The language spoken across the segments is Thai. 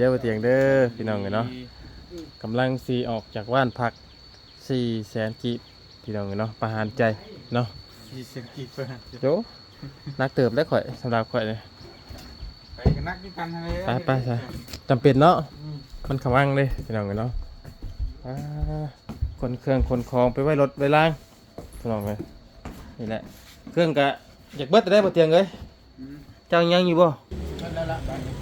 เด้อบ่เตียงเด้อพี่น้องเนาะกำลังสีออกจากว่านพัก4แสนกีบพี่น้องเนาะประหารใจเนาะสี่สิบกี่เปอร์เซ็นต์โจนักเติบแล้วข่อยสำหรับข่อยเลยไปกันนักด้วยกันเลยไปไปใช่จำเป็นเนาะมันขมังเลยพี่น้องเนาะอ่าคนเครื่องคนคองไปไว้รถไว้ล่างพี่น้องเลยนี่แหละเครื่องกะอยากเบิดแต่ได้บ่เตียงเลยเจ้ายังอยู่บ่นั่นละไป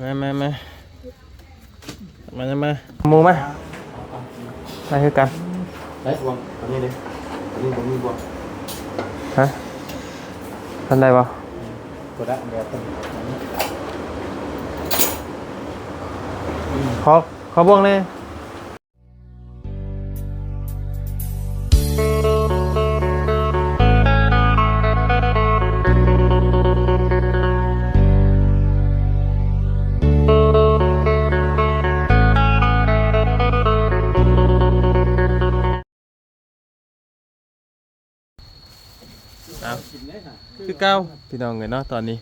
มามามามามามามูมาได้คือกันได้บวงอันนี้เลยอันนี้ผมมีบวงฮะทันได้ปะกดได้เดี๋ยวต้นขอขอบ่วงเลย เก้าพี่น้องเงินเนาะตอนนี้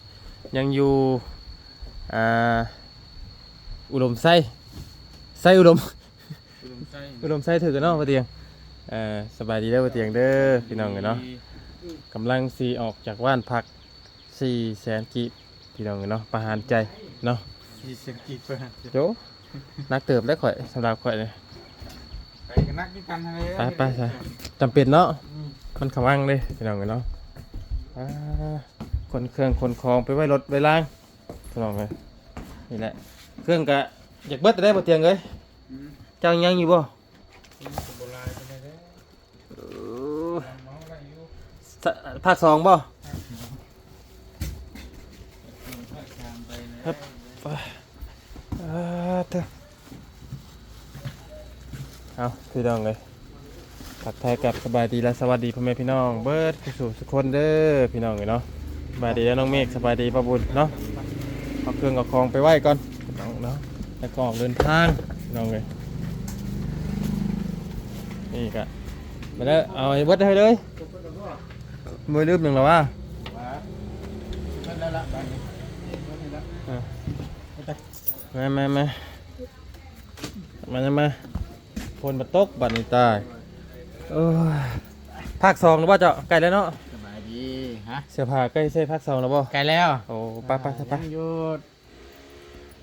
ยังอยู่อ่าอุดมไส้ไส้อุดมอุดมไส้อุดมไส้ถือกันเนาะพ่อเตียงเอ่อสบายดีเด้อพ่อเตียงเด้อพี่น้องเงินเนาะกำลังสีออกจากว่านพักสี่แสนกีบพี่น้องเงินเนาะประหารใจเนาะสี่สิบกี่เปอร์เซ็นต์โจนักเติบแล้วข่อยสำหรับข่อยเลยไปกันนักด้วยกันเลยไปไปใช่จำเป็นเนาะมันขมังเลยพี่น้องเงินเนาะอ่า คนเครื่องคนคองไปไว้รถไว้ล่างพี่น้องเลยนี่แหละ เครื่องกะอยากเบิดแต่ได้พ่เตียงเลยเจ้ายังอยู่บ่โบราณไปเลยเมาอะไรอยู่สะภาคสองบ่ชามไปเอาเถอเอาพี่น้องเลย ทักทายกับสบายดีและสวัสดีพ่อแม่พี่น้อง เบิร์ดสู่ทุกคนเด้อพี่น้องเลยเนาะสบายดีแล้วน้องเมฆสบายดีป้าบุญเนาะเอาเครื่องเอาของไปไหว้ก่อนน้องเนาะแล้วก็ออกเดินทางน้องเลยนี่กะมาแล้วเอาไอ้เบิร์ดให้เลยมือลืมหนึ่งแล้วว่านั่นละมามามามามามาพลมาตกบัตรนี่ตาย เออภาคสองหรือว่าเจ้าไก่แล้วเนาะสบายดีฮะเสื้อผ้าใกล้ใช่ภาคสองแล้วบ่ไกลแล้วโอ้ไปไปไปไปยังอยู่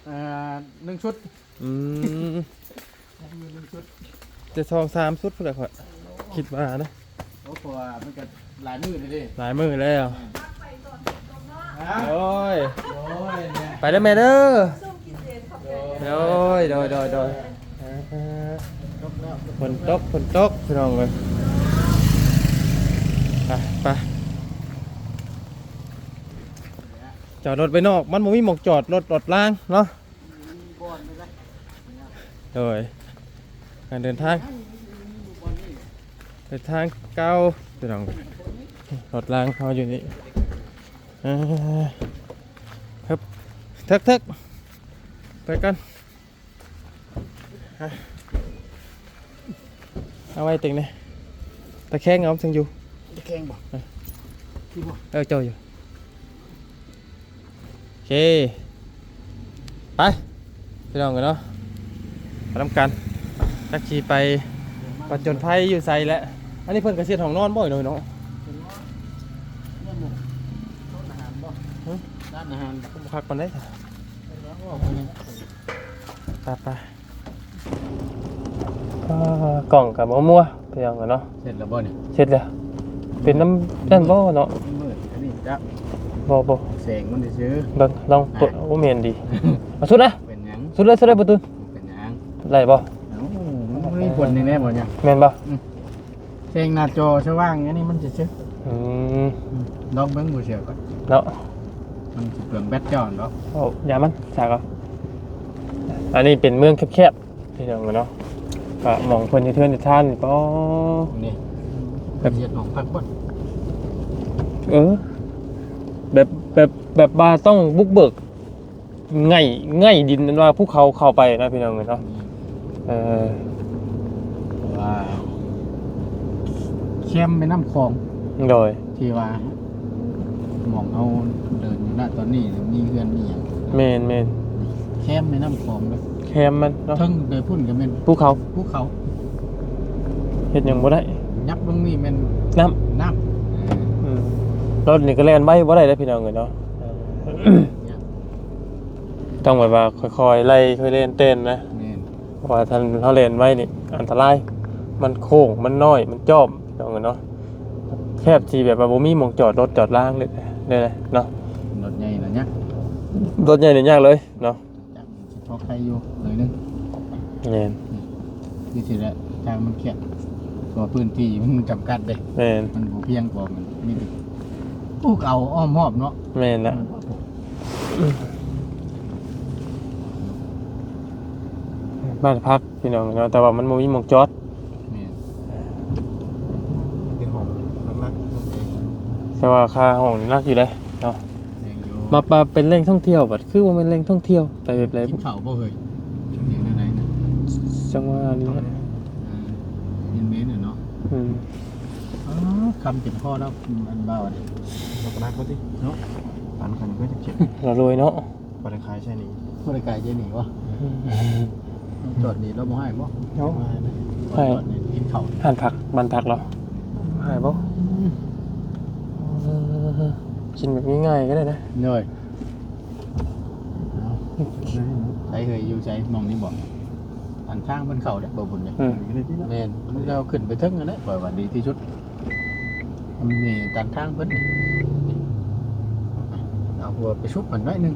เอ่อหนึ่งชุดอืมยังอยู่หนึ่งชุดจะซองสามสุดเพื่อข่อยคิดว่านะโอ้โหมันก็หลายมือเลยดิหลายมือแล้วฮะโอ้ยโอ้ยเนี่ยไปแล้วแม่เด้อโอ้ยโดยโดยโดยอ่า ฝนตกฝนตกพี่น้องเลยไปไปจอดรถไปนอก มันบ่มีหมองจอดรถรถล่างเนาะบอนไปเลยโดยการเดินทาง เดินทางเก้าพี่น้องรถล่างเขาอยู่นี่ครับทึกทึกไปกันอะ เอาไว้ติงนี่ตะแคงเอาจังอยู่จะแข่งบ่ที่บ่เออเจออยู่โอเคไปพี่น้องกันเนาะไปทำกันตักชีไปปัจจนภัยอยู่ใส่แล้วอันนี้เพิ่นกระเสียดของนอนบ่อยหน่อยเนาะเนี่ยหมูร้านอาหารบ่ฮะร้านอาหารพักก่อนได้ไปไป อ่ากล่องกับมะม่วงพี่น้องกันเนาะเสร็จแล้วบ่เนี่ยเสร็จแล้วเป็นน้ำนั่นบ่เนาะมืดอันนี้จ้ะบ่บ่แสงมันได้ซื้อเบิ่งลองเปิดโอ้เมนดีมาสุดนะเป็นหยังสุดเลยสุดเลยประตูเป็นหยังไล่บ่เอ้ามันมีผลแน่ๆบ่เนี่ยแม่นบ่แสงหน้าจอสว่างอันนี้มันจะซื้ออืมลองเบิ่งบ่เชื่อก่อนเนาะมันสิเปลืองแบตจอนเนาะโอ้ยามันสากเอาอันนี้เป็นเมืองแคบๆพี่น้องเนาะ ก็หมองเพิ่นจะเทือนจะท่านนี่ป้อนี่แบบเฮ็ดของพักบ่เออ แบบแบบแบบบาต้องบุกเบิกง่ายง่ายดินนั่นว่าภูเขาเข้าไปนะพี่น้องเนาะเออว้าวเข้มไปน้ำคลองโดยที่ว่ามองเอาเดินอยู่หน้าตอนนี้ มีเฮือนมีหยังแมนแมนแคมในน้ำคลองเลย แคมมันเนาะเทิงไปพุ่นก็เป็นภูเขาภูเขาเฮ็ดหยังบ่ได้ยับลงนี่เป็นน้น้ำอืมรถนี่ก็แล่นไว้บ่ได้เด้อพี่น้องเอ้ยเนาะำเนี่ยต้องแบบว่าค่อยๆไล่ค่อยเล่นเต้นนะแม่นเพราะว่าท่านเขาเล่นไว้นี่อันตราย มันโค้งมันน้อยมันจ้อมพี่น้องเอ้ยเนาะแคบทีแบบว่าบ่มีหมองจอดรถจอดล่างเลยเลยเนาะรถใหญ่นะเนี่ยรถใหญ่นี่ยากเลยเนาะจับสิ พอใครอยู่เลยนึงแม่นนี่สิแหละทางมันเขียดตัวพื้นที่มันจำกัดเด้แม่นมันบ่เพียงพอมันมีแต่ภูเขาอ้อมรอบเนาะแม่นละบ้านพักพี่น้องเนาะแต่ว่ามันบ่มีหมองจอดแม่นเป็นของนักๆแต่ว่าค่าห้องนี่นักอยู่เลย เนาะแรงอยู่มามาเป็นแหล่งท่องเที่ยวบัดคือว่าเป็นแหล่งท่องเที่ยวไปแบบไรกินข้าวบ่เคยช่วงนี้ไหนๆนะจังหวะนี้นะเย็นเม้นเนาะอืมอ๋อคำเจ็บคอแล้วอันเบาอันนี้ตกนักก็ที่เนาะปันคนก็จะเจ็บเรารวยเนาะปลาคายใช่นี่บริการเจหนีวะจอดหนีแล้วบ่ให้บ่เนาะจอดหนีกินข้าวหันผักบันผักเหรอหายบ่ กินแบบง่ายๆก็ได้นะเหนื่อยเอาใช้เคยอยู่ใจมองนี่บ่อันข้างบนเข่าเนี่ยบ่บุญเนี่ยอืมแม่นเราขึ้นไปถึงนั่นแหละปล่อยว่าดีที่สุดมันนี่ตันทางเพิ่นนี่เอาหัวไปชุบมันหน่อยหนึง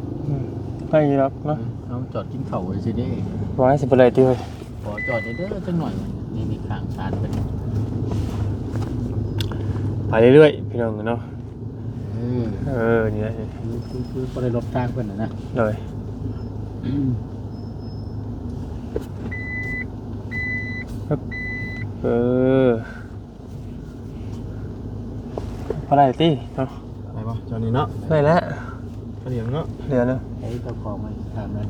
ไปหรอกเนาะเอาจอดกินข้าวไว้สิเด้ไว้สิบอะไรตีเฮ้ยขอจอดเด้อจังหน่อย นี่มีข้างชานเป็นไปเรื่อยๆพี่น้องเนาะ เออเออนี่แหละคือคือบ่ได้ลบทางเพิ่นน่ะนะเลยเออพอได้ตีเนาะอะไรวะจอนี้เนาะได้แล้วกระเดียงเนาะเหลือเนาะไอ้เจ้าของมันถามเลย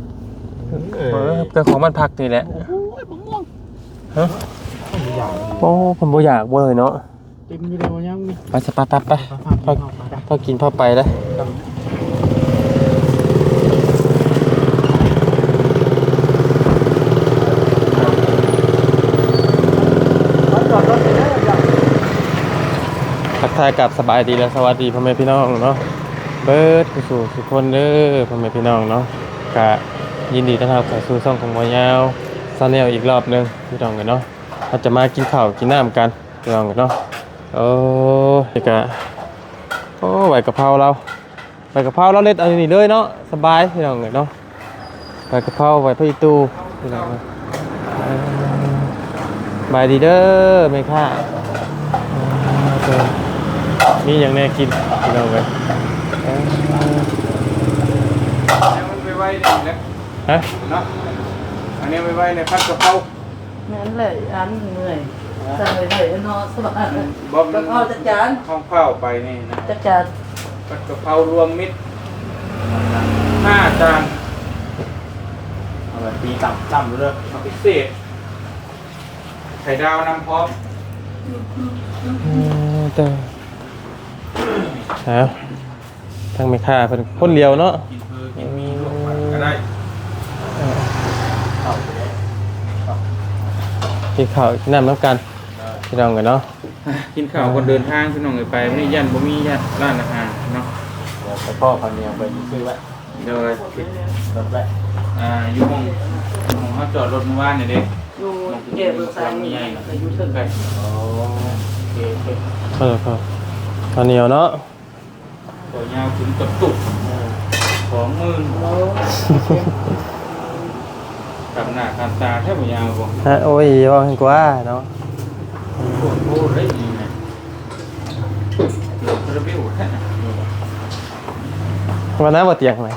เอเอออเป็นของมันพักนี่แหละโอ้ยบังม่วงฮะอย่างโอ้ผมบ่อยากบ่เลยเนาะเต็มอยู่แล้วยังนี่ไปสะปัดปัดไปพอ พอกินพอไปแล้วจอดรถไปได้ยังทักทายกับสบายดีและสวัสดีพ่อแม่พี่น้องเนาะเบิร์ดสู่ทุคนเด้อพ่อแม่พี่น้องเนาะกะยินดีต้อนรับเข้าสู่ช่องของหมอยาวซาแนลอีกรอบหนึงพี่น้องกันเนาะเราจะมากินข้าวกินน้ำกันพี่น้องกันเนาะโอ้ยกะ โอ้ใบกะเพราเราใบกะเพราเราเล็ดเอาอยู่นี่เลยเนาะสบายพี่น้องกันเนาะใบกะเพราใบพะอีตูพี่น้องเนาะเอ้ยบายดีเด้อแม่ค่าเออมีอย่างแน่กินพี่น้องเลยเอ้ยมันไปไว้นี่นะฮะเนาะอันนี้ไปไว้ในพัดกระเพรานั่นแหละอันเหนื่อย จะเหนื่อยเหนื่อยนอนสบายบ่แล้วจัดจานห้องเฝ้าไปนี่นะจัดจานกระเพรารวมมิตรห้าจานเอาแบบตีต่ำต่ำเลยเอาพิเศษไข่ดาวนำพร้อมเต้ฮะทางไม่ค่าเป็นคนเดียวเนาะกินเพื่อกินมีลวกไปก็ได้กินข้าวกินน้ำน้ำกัน พี่น้องกันเนาะกินข้าวคนเดินทางพี่น้องเอ้ยไปไม่ได้ยันบ่มียันร้านอาหารเนาะไปพ่อพันเนียงไปซื้อไว้เดี๋ยวรถไว้อ่าอยู่ห้องห้องเขาจอดรถเมื่อวานนี่เด้อยู่เก็บสายนี่ไปอยู่ถึงไกลโอเคโอเคเออครับข้าวเหนียวเนาะตัวยาวถึงกับตุกสองหมื่นโอ้กับหน้าคันตาแทบบ่ยาวบ่ฮะโอ้ยว่าให้กว่าเนาะ ปวดโอ้ได้ดีไงเดือดระเบิดแท้วันนั้นบ่เตียงไหม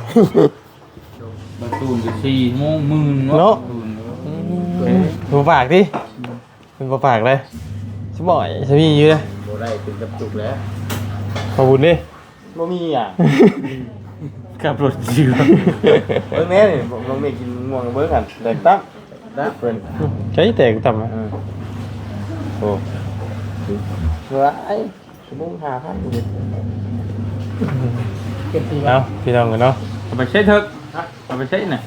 บรรตูนอยู่สี่โมงหมื่นเนาะบรรตูนบ่ปากดิเป็นบ่ปากเลยสบ่อยสมีอยู่เลยโบได้ถึงกับจุกแล้วขอบคุณดิ บ่มีอะกับรถจิ๋วเบิ่งแน่นี่ผมลงนี่กินม่วงเบิ่งกันแตกตั้งนะเพิ่นใช้แต่กูต่ำอะ โอ้ว่าไอ้ชั่วโมง5,000อยู่เก็บทีเอาพี่น้องกันเนาะเอาไปใช้เถอะเอาไปใช้น่ะ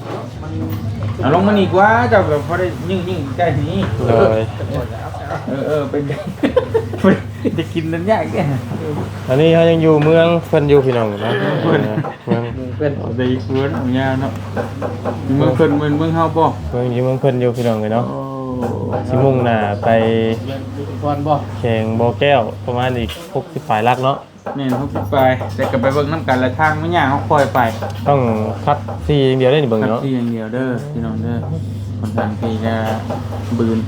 เอาลงมานี่กว่าเจ้าแบบพอได้ยิ่งยิ่งใกล้นี้เลยเออเออเป็นจะกินนั้นยากแก่อันนี้เขายังอยู่เมืองเพิ่นอยู่พี่น้องเนาะเมืองเป็นเอาได้เพื่อนเอายาเนาะเมืองเพิ่นเมืองเมืองเฮาบ่เมืองอยู่เมืองเพิ่นอยู่พี่น้องเลยเนาะ โอ้สิมุ่งหน้าไปก่อนบ่แข่งโบแก้วประมาณอีก60ปลายลักเนาะแม่นเขาไป แต่ก็ไปเบิ่งน้ำกันละทางไม่ยากเขาคอยไปต้องคัดซีอย่างเดียวได้นี่เบิ่งครับเนาะที่อย่างเดียวเด้อพี่น้องเด้อคนทางที่จะบืน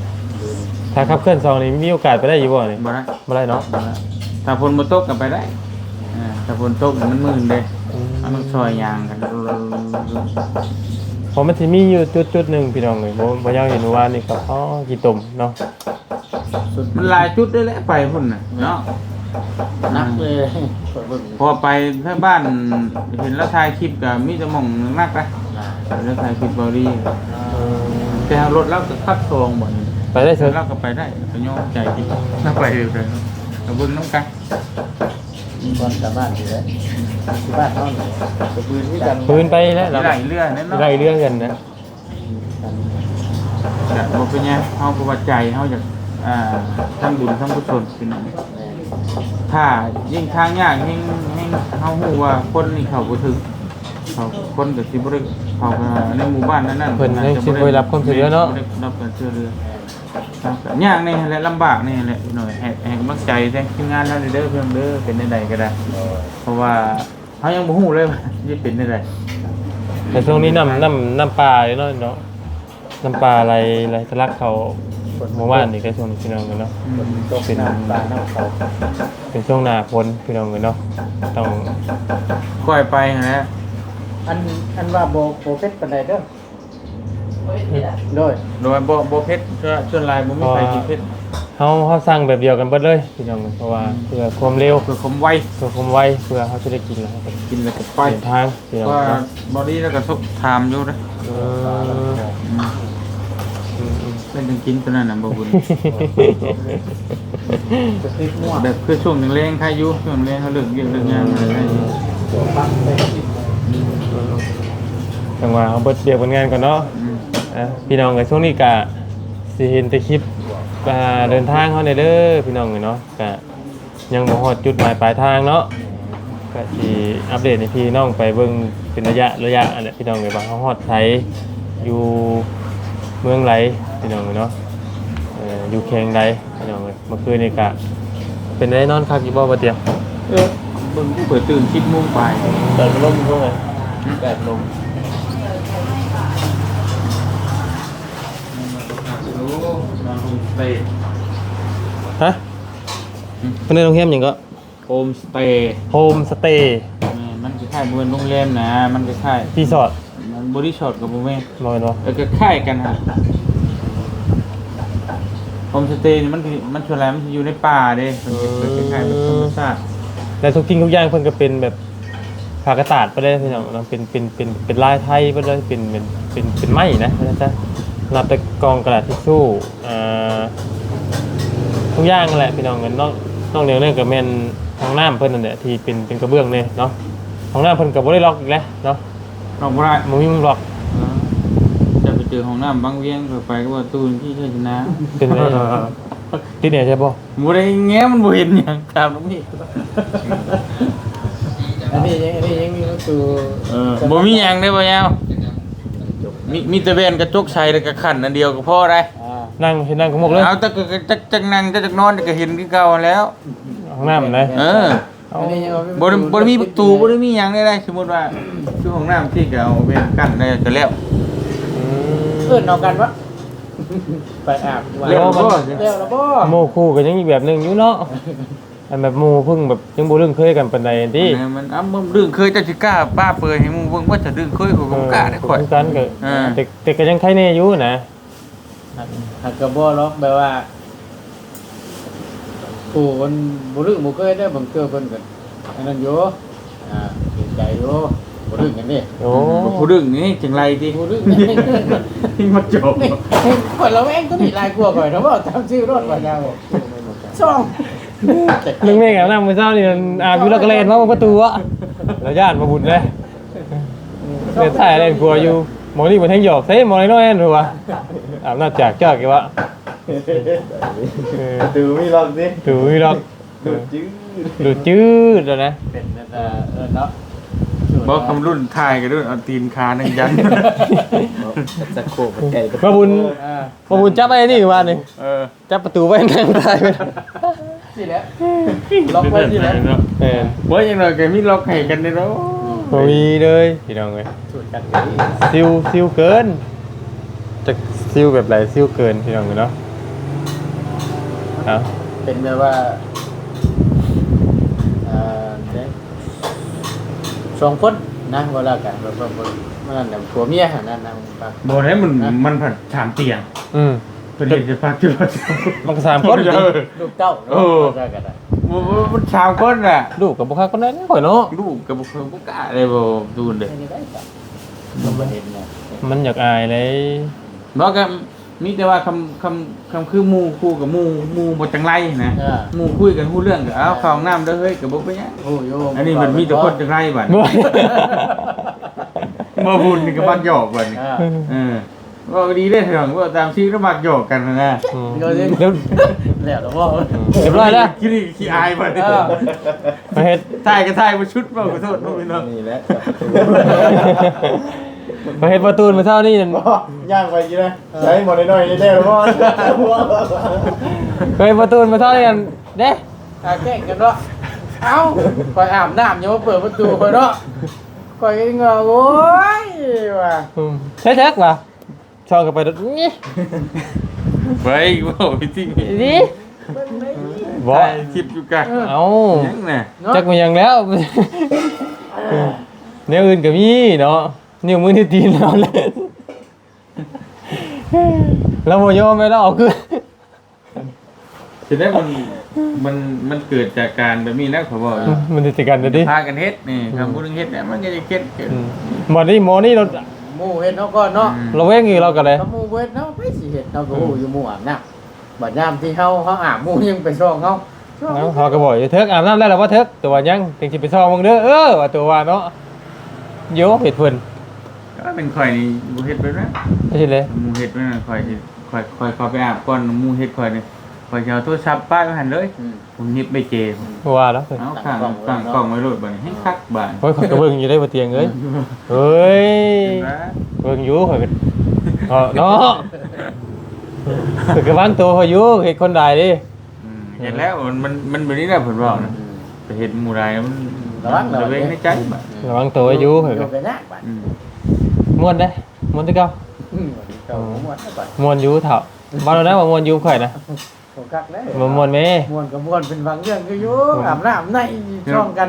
ถ้าขับเคลื่อนซองนี่มีโอกาสไปได้อยู่บ่นี่บ่ได้บ่ได้เนาะบ่ได้ถ้าฝนบ่ตกก็ไปได้อ่าถ้าฝนตกมันมื่นเด้มันต้องซอยยางกัน เพราะมันสิมีอยู่จุดๆหนึงพี่น้องเลยบ่บ่อยากเห็นว่านี่ก็อ๋อกี่ตุ่มเนาะมันหลายจุดได้แหละไปพุ่นน่ะเนาะนักเลยพอไปถ้าบ้านเห็นแล้วถ่ายคลิปก็มีแต่หม่องนักนะแล้วถ่ายคลิปบอดี้แต่รถเราก็คัดซองบ่นี่ไปได้เถิดเราก็ไปได้ก็ย่อใจดีน่าไปเร็วเลยเราเบิ่งน้ำกัน ก่อนสามารถอยู่แล้วที่บ้านเฮาเนี่ยจะปืนที่กันปืนไปแล้วเราไหลเรื่อยนั่นเนาะไล่เรื่องกันนะแต่บ่เป็นไงเฮาก็ว่าใจเฮาอยากอ่าทั้งบุญทั้งกุศลพี่น้องถ้ายิ่งทางยากยิ่งยิ่งเฮาฮู้ว่าคนนี่เข้าบ่ถึงเขาคนก็สิบ่ได้เข้ามาในหมู่บ้านนั้นนั่นเพิ่นยังสิบ่ได้รับความช่วยเหลือเนาะบ่ได้รับการช่วยเหลือ ครับก็ยากนี่แหละลำบากนี่แหละหน่อยให้ให้กำลังใจแท้ทีมงานเราเด้อเพิ่นเด้อเป็นใดๆก็ได้ เพราะว่าเขายังบ่ฮู้เลยว่าจะเป็นได้ไดแต่ช่วงนี้น้ำน้ำน้ำปลาเลยเนาะเนาะน้ำปลาอะไรอะไรทะลักเขาเมื่อวานนี่ก็ช่วงนี้พี่น้องกันเนาะตกเป็นน้ำตาน้ำเขาเป็นช่วงหน้าฝนพี่น้องกันเนาะต้องค่อยไปหั่นแหละอันอันว่าโบโบเป็ดปานใดเด้อ โดยโดยบ่บ่เผ็ดก็ส่วนหลายบ่มีใครกินเผ็ดเฮาเฮาสั่งแบบเดียวกันเบิดเลยพี่น้องเพราะว่าเพื่อความเร็วเพื่อความไวเพื่อความไวเพื่อเขาจะได้กินแล้วก็กินแล้วก็ไปเดินทางพี่น้องว่าเนาะบอดี้แล้วก็ทบถามอยู่นะเอออืมอืมอืมเป็นจังกินตัวนั้นน่ะบ่บุญจะติดมั่วแบบคือช่วงแรงๆใครอยู่ช่วงแรงเขาเลิกเรียนเลิกงานอะไรได้อยู่ตัวปั๊มไปกินจังหวะเอาเบิดเดียวผลงานก่อนเนาะ อืมอะพี่น้องในช่วงนี้กะสิเห็นแต่คลิปอ่าเดินทางเขาในเด้อพี่น้องเนาะกะยังบ่ฮอดจุดหมายปลายทางเนาะก็สิอัปเดตให้พี่น้องไปเบิ่งเป็นระยะระยะอันนี้พี่น้องเลยว่าเขาฮอดไสอยู่เมืองไหลพี่น้องเนาะเอ่ออยู่แขงใดพี่น้องเลยเมื่อคืนนี่กะเป็นได้นอนคักอยู่บ่บ่เตียง เออเบิ่งผู้เปิดตื่น10:00นไปเปิดลมช่วงไหนแปดลม นอนโฮมสเตย์ฮะเพิ่นได้โรงแรมหยังก็โฮมสเตย์โฮมสเตย์มันคล้ายๆบ่เป็นโรงแรมนะ มันคล้ายรีสอร์ทๆมันบริช็อตกับบ่แม่นบ่แม่นบ่เออก็คล้ายกันฮะโฮมสเตย์นี่มันคือมันส่วนใหญ่มันสิอยู่ในป่าเด้มันจะเป็นคล้ายๆแบบธรรมชาติแต่ทุกสิ่งทุกอย่างเพิ่นก็เป็นแบบผากระตาดไปเลยพี่น้องเนาะเป็นเป็นเป็นเป็นลายไทยไปเลยเป็นเป็นเป็นเป็นไม้นะนะจ๊ะ นับแต่กองกระดาษทิชชู่อ่าทุกอย่างนั่นแหละพี่น้องกันนอกนอกเหนือนั่นก็แม่นห้องน้ำเพิ่นนั่นแหละที่เป็นเป็นกระเบื้องเนี่ยเนาะห้องน้ำเพิ่นก็บ่ได้ล็อกอีกแล้วเนาะนอกบ่ได้บ่มีมุมล็อกจะไปเจอห้องน้ำบางเวียงก็ไปก็ว่าตู้ที่ใช่ชนะเป็นไงติดเนี่ยใช่ป่ะบ่ได้แง้มันบ่เห็นหยังตามตรงนี้อันนี้ยังอันนี้ยังมีประตูเออบ่มีหยังเด้บ่ยาว มีมีแต่แว่นกระจกใส่แล้วก็ขันอันเดียวก็พอได้อ่านั่งเห็นนั่งขมุกเลยเอาแต่ก็จักจักนั่งจักจักนอนก็เห็นคือเก่าแล้ว ห้องน้ำเลยเออเอาอันนี้ยังเอาบ่ได้บ่ได้มีประตูบ่ได้มีหยังได้ได้สมมุติว่าคือห้องน้ำที่ก็เอาแว่นกั้นได้ก็แล้วอืมเอิ้นเอากันวะไปอาบว่าเร็วบ่เร็วแล้วบ่ โมคู่กันยังอีกแบบหนึงอยู่เนาะ อันแบบโมเพิ่งแบบยังบ่เรื่องเคยกันปานใดที่เออมันอ้ำมึงดึงเคยจะสิกล้าป้าเปิดให้มึงเบิ่งว่าจะดึงเคยกูก็บ่กล้าได้ข่อยเกันก็เออแต่แต่ก็ยังใครแน่อยู่นะหักกระบ่ล็อกแบบว่าผู้คนบ่รู้บ่เคยได้อบางเทื่อเพิ่นก็อันนั้นอยู่อ่าเห็นใจอยู่บ่รู้กันนี่โอ้บ่ผู้ดึงนี่จังไรติบ่รู้กันนี่ที่มาจบนี่คนเราเองตัวนี้ลายกลัวก่อนนะว่าตามชื่อรถว่าจะช่อง นึงแม่กับน้ำมื้อเช้านี่มันอาบอยู่แล้วก็เล่นมาประตูอะเราญาติมาบุญเลยเรียนถ่ายอะไรกลัวอยู่หมอนี่มันแทงหยอกเซ่หมอนี่น้อยนั่นหรือวะอาบน้ำจากเจ้ากี่วะเออดูมีรอบสิดูอีหรอกดูจื้อดูจืดแล้วนะเป็นเออเออเนาะบอกคำรุ่นทายกันด้วยเอาตีนคานั่งยันจะโคกไก่มาบุญอ่ามาบุญจับไอ้นี่มาหนึ่งเออจับประตูไว้นั่งตายไป สิแล้วล็อกไว้สิแล้วเออว่าอย่างไรแกมีล็อกให้กันได้แล้วบ่มีเลยพี่น้องเอ้ยสูตรกันกันอีกซิวซิวเกินจะซิวแบบไหนซิวเกินพี่น้องเอ้ยเนาะเอาเป็นแบบว่าเอ่อเด็กสองคนนะเวลากันแบบว่ามันนั่นแบบผัวเมียหั่นนั่นนะมันปะบอกให้มันมันผัดถามเตียง อืม เป็นเด็กจะพักจุดมันก็สามคนดิลูกเต้าเนาะเออว่ากันได้มันชาวก้นอะลูกกับบุคคลคนนั้นข่อยเนาะลูกกับบุคคลบุกกะอะไรบ่ดูเด็กไม่ได้จ้ะมันบ่เห็นเนี่ยมันอยากอายเลยบอกกันมีแต่ว่าคำคำคำคือหมู่คู่กับหมู่หมู่บ่จังไรนะอ่าหมู่คุยกันฮู้เรื่องก็เอาเข้าห้องน้ำเด้อเฮ้ยก็บ่เป็นหยังโอ้ยโยอันนี้มันมีแต่คนจังไรบัดบ่บ่บุญนี่ก็มักหยอกบัดนี่อ่าเออ ว่าดีได้อเถอะว่าตามชื่อก็มักหยอกกันนะนะอืมเดี๋ยวสิเดี๋ยวแล้วแล้วว่าเรียบร้อยแล้วขี้นี่ขี้อายบัดนี่เออมาเฮ็ดถ่ายก็ถ่ายบ่ชุดบ่ขอโทษน้องพี่น้องนี่แหละมาเฮ็ดประตูมาเท่านี้นั่นย่างไปกี่นะใช้หมดน้อยๆได้หรือเปล่าไปเฮ็ดประตูมาเท่านี้นั่นเด้อาแกล้งกันเนาะเอ้าคอยอาบน้ำอย่ามาเปิดประตูคอยเนาะคอยเงาโอ้ยว่ะอืมใช่แท็กว่ะ ชอบกันไปดนี่ไปบ่พี่ที่นี่บ่ถ่ายคลิปอยู่กันเอ้ายังน่ะเนาะจักมายังแล้วแนวอื่นก็มีเนาะนิ้วมือนิ้วตีนเราเลยเราบ่ยอมไม่เราเอาคือจะได้มันมันมันเกิดจากการแบบนี้นะเขาบอกอยู่มันติดกันเด้อดิพากันเฮ็ดนี่คำพูดถึงเฮ็ดเนี่ยมันก็จะเฮ็ดเกิดอืมหมอนี่หมอนี่เรา หมู่เฮ็ดเนาะก่อนเนาะเราเว้งอยู่เราก็เลยถ้าหมู่เฮ็ดเนาะไปสิเฮ็ดเนาะก็ฮู้อยู่หมู่อาบน้ำบัดยามที่เฮาเฮาอาบหมู่ยังไปช่องเฮาช่องเนาะเขาก็บอกอยู่เถิกอาบน้ำแล้วล่ะว่าเถิกตัวว่ายังถึงสิไปซองมึงเด้อเออว่าตัวว่าเนาะโยเฮ็ดเพิ่นก็เป็นข่อยนี่บ่เฮ็ดไปนะไม่ใช่เลยหมูเฮ็ดไว้นะข่อยสิข่อยข่อยเข้าไปอาบก่อนหมูเฮ็ดข่อยนี่ข่อยจะเอาโทรศัพท์ป้ายไว้หั่นเลยอืม ผมหยิบไปเจผมว่าแล้วเพิ่นเอาข้างตั้งกล้องไว้โลดบัดนี้ให้คักบานโอ้ยข่อยก็เบิ่งอยู่ได้บ่เตียงเอ้ยเฮ้ยเบิ่งอยู่ข่อยก็เออเนาะข่อยก็วางตัวข่อยอยู่เฮ็ดคนใดดิอืมเห็นแล้วมันมันมันแบบนี้แหละเพิ่นบอกนะอืมไปเห็นหมู่ใดมันระวังระวังระเวงในใจบัดระวังตัวไว้อยู่ข่อยเดี๋ก็ยวไปนะบัดอืมม่วนเด้ม่วนคือเก่าอืมเก่าม่วนนะบัดม่วนอยู่เฒ่าบ่แล้วนะว่าม่วนอยู่ข่อยนะ โฟกัสเลยบ่ม่วนแม่ ม่วนกับม่วนเป็นบางเรื่องคืออยู่อาบน้ำในช่องกัน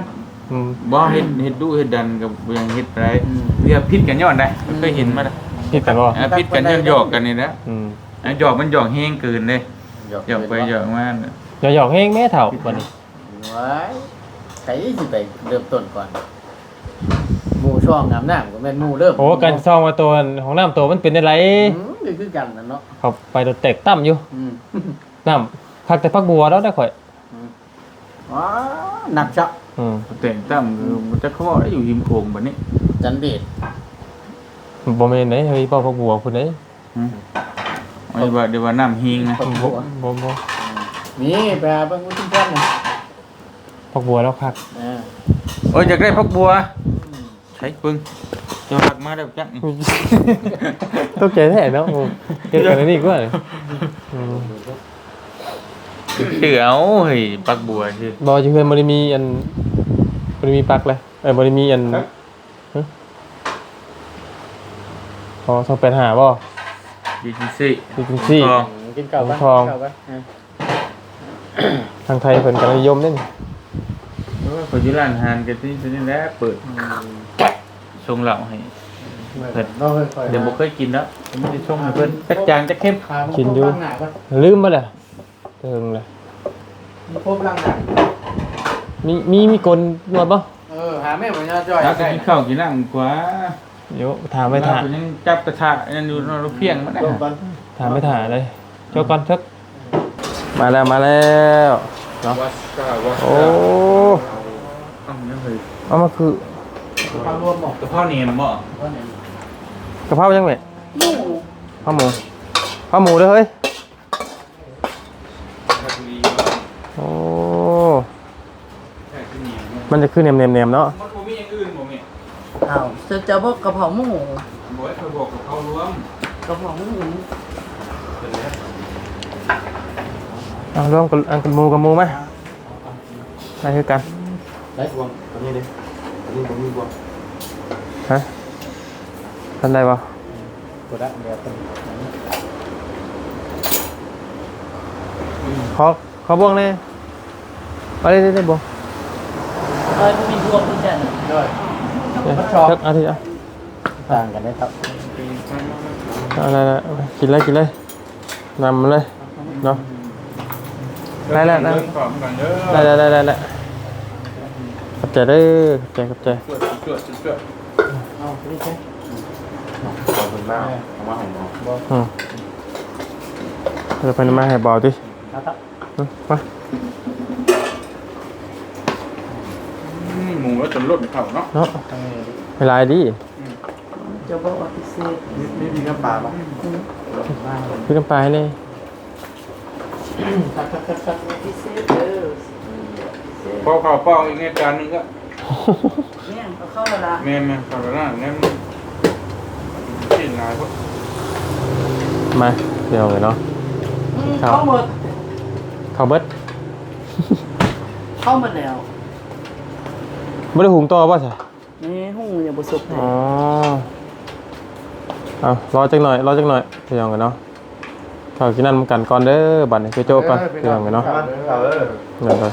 อืมบ่เฮ็ดเฮ็ดดูเฮ็ดดันกับบ่ยังเฮ็ดไรอืมเรียกผิดกันย้อนได้เคยเห็นมาแล้วผิดกันบ่อ่าผิดกันย้อนหยอกกันนี่นะอืมอะหยอกมันหยอกแฮงเกินเด้หยอกไปหยอกมาอย่าหยอกแฮงแม่เฒ่าบัดนี้ไว้ใครสิไปเริ่มต้นก่อนหมู่ช่องอาบน้ำก็แม่นหมู่เริ่มโอ้การซองว่าตัวของน้ำตัวมันเป็นอะไรอืมนี่คือกันนะเนาะเขาไปโดนแตกต่ำอยู่อืม น้ำพักแต่พักบัวแล้วได้ข่อย อ๋อหนักเจ้าอืมแต่งตั้มคือมันจะเขาบอกได้อยู่ริมโขงแบบนี้จันเดชบ่แม่นไหนเฮ้ยเป้าพักบัวคุณเด้ยอืมเอาเดี๋ยวว่าเดี๋ยวว่าน้ำหิงนะพักบ่บัวบ่บ่นี่ไปหาเบิ่งวุ้นแป้นนะพักบัวแล้วพักอ่าโอ้ยอยากได้พักบัวใช้ปึ้งจะพักมาได้จังตกใจแท้เนาะโอ้เฮ็ดกันอันนี่ก็ได้อืม เสือเอาเฮ้ยพักบัวสิบ่อยู่เพิ่นบ่ได้มีอันบ่ได้มีปลักเลยเอ้ยบ่ได้มีอันฮะอ๋อ285บ่ดีจริงสิดีจริงสิทองกินข้าวปะทองกินข้าวปะอ่าทางไทยเพิ่นก็นิยมเด้นี่เออคนที่ร้านอาหารกันที่นี่แหละเปิดชงเหล้าให้เพิ่นเราค่อยๆเดี๋ยวบ่เคยกินแล้วผมไม่ได้ชงให้เพิ่นจักจางจักเข้มหาพวกล้างหน้าก่อนลืมบ่ล่ะ เทิงเลยมีพวกล้างหน้ามีมีมีกลนวดบ่เออ หาแม่เหมือนจะจ่อยถ้าจะกินข้าวกินน้ำกว่าเดี๋ยวถามไม่ถามเรายังจับกระทะยังอยู่เราเพียงมันได้ลงกันถามไม่ถามเลยเจ้าก่อนทึกมาแล้วมาแล้วเนาะวัสกาวัสโอ้ต้องยังเลยเอามาคือข้าวรวมบอกกระเพาะเนียนบ่กะเพรายังไงหมูข้าวหมูข้าวหมูเด้อเฮ้ยโอ้ ใช่คือเนียน มันจะขึ้นเนมเนมเนมๆๆเนาะมันบ่มีอย่างอื่นบ่แม่อ้าวจะจะบอกกระเพราหมูบ่ให้เขาบอกกับเขารวมกระเพราหมูเอาร่วมกันอันกันหมูกับหมูไหมไปคือกันได้บวงตัวนี้ดิตัวนี้ผมมีบวงฮะทันได้ปะตัวละเดียวเป็นขอขอบ่วงเลยเอาได้ได้ได้บ่วง เอ้ยมีรวมด้วยกันด้วยเดี๋ยวสักอาทิตย์อะต่างกันได้ครับเอาได้ได้กินเลยกินเลยนำมาเลยเนาะได้แล้วได้เริ่มก่อนก่อนเด้อได้ได้ได้ได้ได้ขอบใจเด้อขอบใจขอบใจจวดจวดจวดเอาไปดิใช่ขอบคุณมากเอามาของหมออืมเดี๋ยวไปนำมาให้เบาดิครับครับอืมมา อื มหมูแล้วจนรถเข้าเนาะเนาะทางนี้ดิเวลาดีจะบอกว่าพิเศษนี่นี่มีน้ำปลาปะมากเลยพี่น้ำปลาให้เลยครับครับครับครับพิเศษเด้อพอข้าวเปล่าอีกในจานหนึงก็เนี่ยเอาเข้าและละแม่แม่ข้าวหน้าแม่กินหลายพวกมาเดี๋ยวเลยเนาะอืมครับเข้าหมดข้าวเบิดเข้าหมดแล้ว ไม่ได้หุงต่อป่ะใช่นี่หุ้งอย่าบุสุกให้อ๋อเอารอจักหน่อย รอจักหน่อยเดี๋ยวกันเนาะข้าวกินนั่นกันก่อนเด้อบัดนี้ไปโจ๊กก่อนเดี๋ยวกันเนาะเอาเออเดี๋ยวกัน